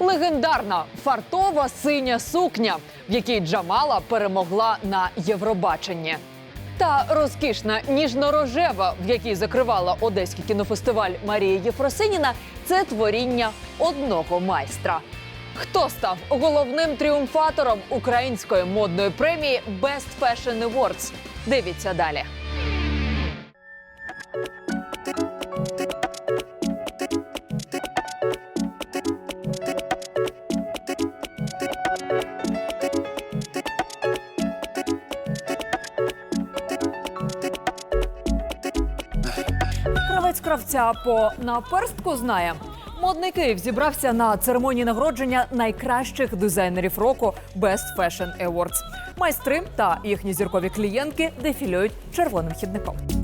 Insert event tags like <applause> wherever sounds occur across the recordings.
Легендарна фартова синя сукня, в якій Джамала перемогла на Євробаченні. Та розкішна ніжно-рожева, в якій закривала одеський кінофестиваль Марія Єфросиніна, це творіння одного майстра. Хто став головним тріумфатором української модної премії Best Fashion Awards? Дивіться далі. Кравця по наперстку знає. Модний Київ зібрався на церемонії нагородження найкращих дизайнерів року Best Fashion Awards. Майстри та їхні зіркові клієнтки дефілюють червоним хідником.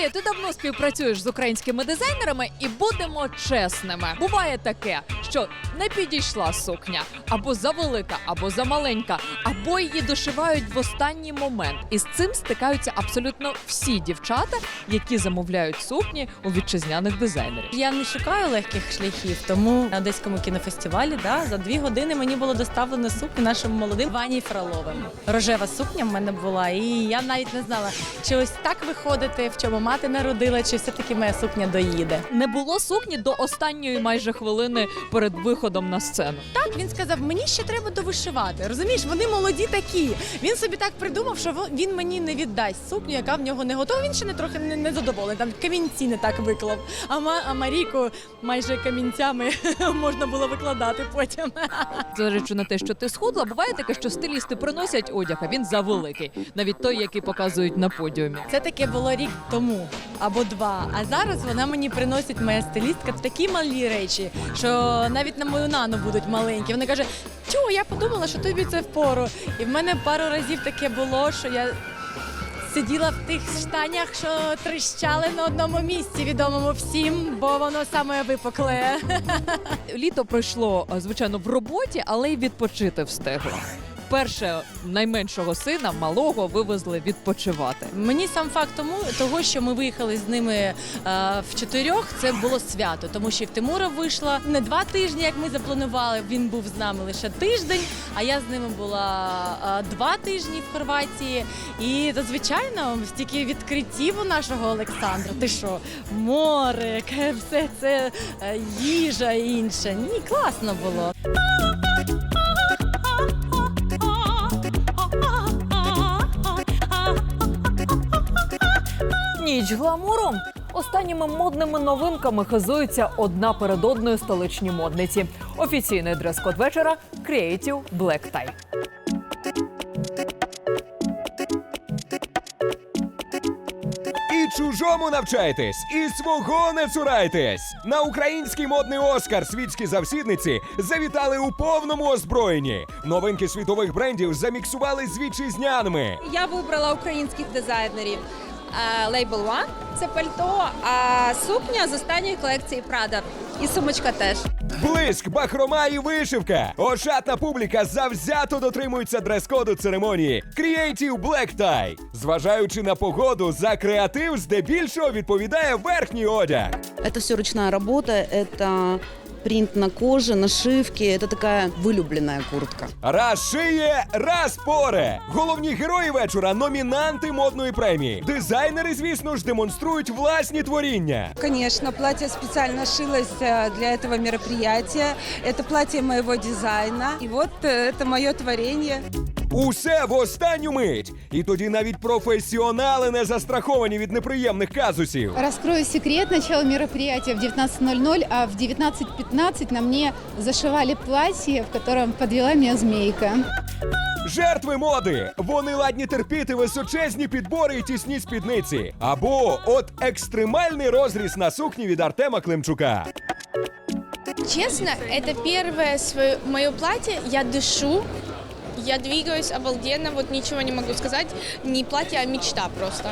Марія, ти давно співпрацюєш з українськими дизайнерами, і будемо чесними. Буває таке, що не підійшла сукня або завелика, або замаленька, або її дошивають в останній момент. І з цим стикаються абсолютно всі дівчата, які замовляють сукні у вітчизняних дизайнерів. Я не шукаю легких шляхів, тому на одеському кінофестивалі да, за дві години мені було доставлено сукню нашим молодим Вані Фроловим. Рожева сукня в мене була, і я навіть не знала, чи ось так виходити, в чому мати народила, чи все-таки моя сукня доїде. Не було сукні до останньої майже хвилини перед виходом на сцену. Так він сказав, мені ще треба довишивати. Розумієш, вони молоді такі. Він собі так придумав, що він мені не віддасть сукню, яка в нього не готова. Він ще не трохи не, не задоволений. Там камінці не так виклав. А, ма, а Марійку майже камінцями <laughs> можна було викладати потім. <laughs> Зважаючи на те, що ти схудла, буває таке, що стилісти приносять одяг, а він завеликий, навіть той, який показують на подіумі. Це таке було рік тому або два. А зараз вона мені приносить моя стилістка такі малі речі, що навіть на мою нану будуть маленькі. Вона каже: Тю, я подумала, що тобі це впору. І в мене пару разів таке було, що я. Сиділа в тих штанях, що тріщали на одному місці, відомому всім, бо воно саме випукле. <laughs> Літо пройшло, звичайно, в роботі, але й відпочити встигла. Перше найменшого сина, малого, вивезли відпочивати. Мені сам факт тому, того, що ми виїхали з ними е, в чотирьох, це було свято, тому що в Тимура вийшла не два тижні, як ми запланували. Він був з нами лише тиждень, а я з ними була е, два тижні в Хорватії. І то, звичайно, стільки відкриттів у нашого Олександра. Ти що, море, <laughs> все це е, їжа і інше. Ні, класно було. Ніч гламуру. Останніми модними новинками хизуються одна перед одною столичні модниці. Офіційний дрес-код вечора Creative Black Tie. І чужому навчайтесь, і свого не цурайтесь. На український модний Оскар світські завсідниці завітали у повному озброєнні. Новинки світових брендів заміксували з вітчизняними. Я вибрала українських дизайнерів. Е, Label One – це пальто, а сукня з останньої колекції Prada. І сумочка теж. Блиск, бахрома і вишивка. Ошатна публіка завзято дотримується дрес-коду церемонії Creative Black Tie. Зважаючи на погоду, за креатив здебільшого відповідає верхній одяг. Это все ручная работа, это принт на коже, нашивки. Это такая вылюбленная куртка. Раз шиє, раз поре. Головні герої вечора номінанти модної премії. Дизайнери, звісно ж, демонструють власні творіння. Конечно, платье специально шилось э, для этого мероприятия. Это платье моего дизайна. И вот э, это мое творение. Усе в останню мить. І тоді навіть професіонали не застраховані від неприємних казусів. Раскрою секрет. Начало мероприятия в 19.00, а в 19.15 на мне зашивали платье, в котором подвела меня змейка. Жертви моди. Вони ладні терпіти височезні підбори і тісні спідниці. Або от екстремальний розріз на сукні від Артема Климчука. Честно, это первое свое мое платье. Я дышу. Я двигаюсь обалденно, вот ничего не могу сказать. Не платье, а мечта просто.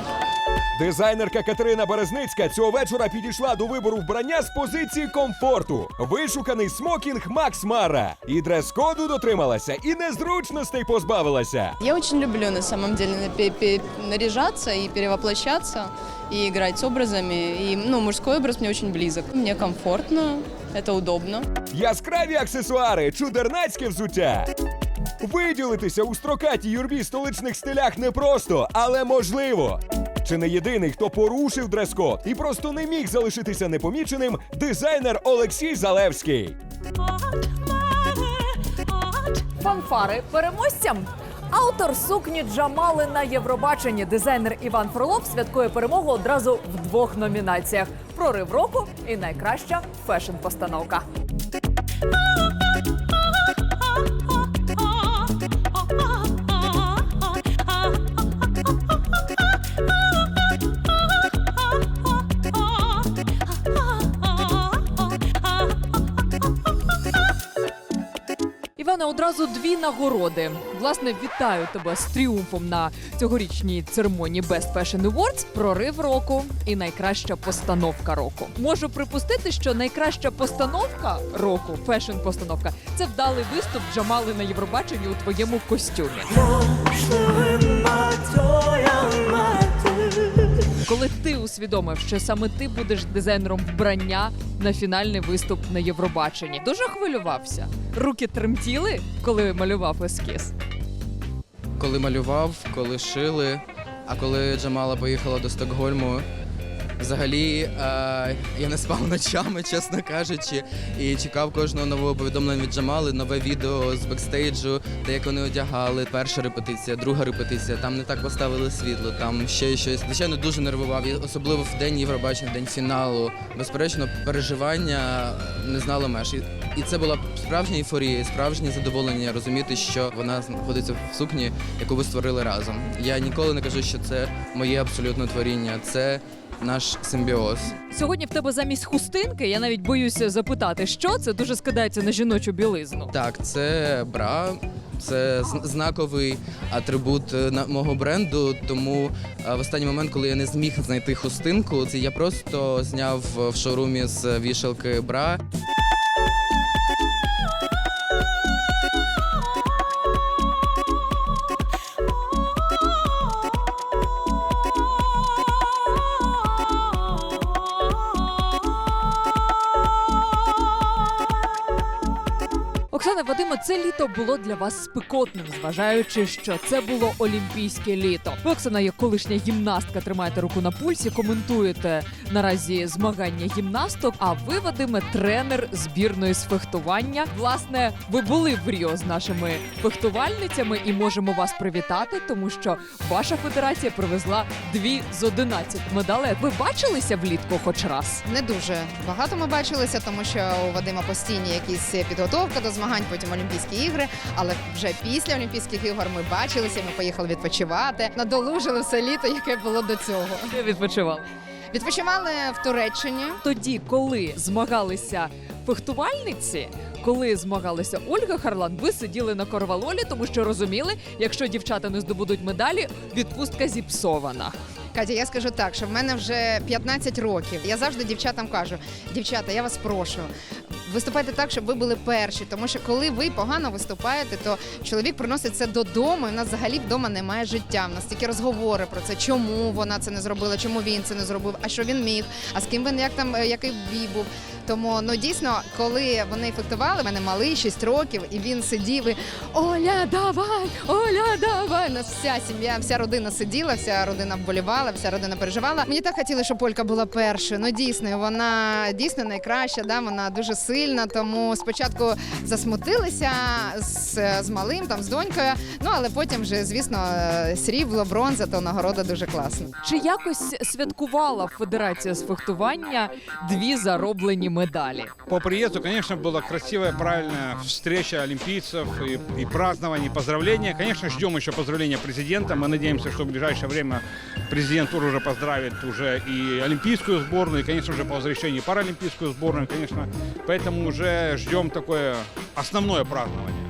Дизайнерка Катерина Березницька цього вечора підійшла до вибору вбрання з позиції комфорту. Вишуканий смокінг Макс Мара. І дрес-коду дотрималася, і незручностей позбавилася. Я очень люблю на самом деле пе- пе- наряжаться и перевоплощаться, и играть с образами. И, ну, мужской образ мне очень близок. Мне комфортно, это удобно. Яскраві аксесуари, чудернацьке взуття. Виділитися у строкатій юрбі столичних стилях непросто, але можливо. Чи не єдиний, хто порушив дрес-код і просто не міг залишитися непоміченим дизайнер Олексій Залевський. Фанфари переможцям. Автор сукні Джамали на Євробаченні, дизайнер Іван Фролов святкує перемогу одразу в двох номінаціях: прорив року і найкраща фешн-постановка. Одразу дві нагороди. Власне, вітаю тебе з тріумфом на цьогорічній церемонії Best Fashion Awards, прорив року і найкраща постановка року. Можу припустити, що найкраща постановка року, фешн-постановка, це вдалий виступ Джамали на Євробаченні у твоєму костюмі. Коли ти усвідомив, що саме ти будеш дизайнером вбрання на фінальний виступ на Євробаченні, дуже хвилювався. Руки тремтіли, коли малював ескіз. коли малював, коли шили. А коли Джамала поїхала до Стокгольму, взагалі е, я не спав <laughs> ночами, чесно кажучи, і чекав кожного нового повідомлення від Джамали, нове відео з бекстейджу, те, як вони одягали. Перша репетиція, друга репетиція. Там не так поставили світло, там ще щось. Звичайно, дуже нервував, і особливо в день Євробачення, в день фіналу. Безперечно, переживання е, не знало меж. І- це була справжня ейфорія, справжнє задоволення розуміти, що вона знаходиться в сукні, яку ви створили разом. Я ніколи не кажу, що це моє абсолютно творіння. Це наш симбіоз. Сьогодні в тебе замість хустинки, я навіть боюся запитати, що це дуже скидається на жіночу білизну. Так, це бра. Це знаковий атрибут е, мого бренду. Тому е, в останній момент, коли я не зміг знайти хустинку, це я просто зняв в шоурумі з вішалки бра. Оксана Вадима, це літо було для вас спекотним, зважаючи, що це було олімпійське літо. Ви, Оксана, як колишня гімнастка, тримаєте руку на пульсі, коментуєте наразі змагання гімнасток. А ви, Вадиме, тренер збірної з фехтування. Власне, ви були в Ріо з нашими фехтувальницями і можемо вас привітати, тому що ваша федерація привезла дві з 11 медалей. Ви бачилися влітку хоч раз? Не дуже багато ми бачилися, тому що у Вадима постійні якісь підготовка до змагань, потім Олімпійські ігри. Але вже після Олімпійських ігор ми бачилися, ми поїхали відпочивати, надолужили все літо, яке було до цього. Я відпочивала. Відпочивали в Туреччині. тоді, коли змагалися фехтувальниці, коли змагалася Ольга Харлан, ви сиділи на корвалолі, тому що розуміли, якщо дівчата не здобудуть медалі, відпустка зіпсована. Катя, я скажу так, що в мене вже 15 років. Я завжди дівчатам кажу: дівчата, я вас прошу. Виступайте так, щоб ви були перші, тому що коли ви погано виступаєте, то чоловік приносить це додому. І в нас взагалі вдома немає життя. У нас тільки розговори про це, чому вона це не зробила, чому він це не зробив, а що він міг, а з ким він як там е, який бій був. Тому ну дійсно, коли вони фехтували, мене малий 6 років, і він сидів і Оля, давай, Оля, давай. Нас вся сім'я, вся родина сиділа, вся родина вболівала, вся родина переживала. Мені так хотілося, щоб Олька була першою. Ну дійсно, вона дійсно найкраща, да, вона дуже сильна. Тому спочатку засмутилися з, з малим, там з донькою. Ну але потім вже, звісно, срібло, бронза, то нагорода дуже класна. Чи якось святкувала Федерація з фехтування дві зароблені медалі? По приезду, конечно, была красивая, правильная встреча олимпийцев и, и празднование, поздравления. Конечно, ждем еще поздравления президента. Мы надеемся, что в ближайшее время президент уже поздравит уже и олимпийскую сборную, и, конечно же, по возвращении паралимпийскую сборную, конечно. Поэтому уже ждем такое основное празднование.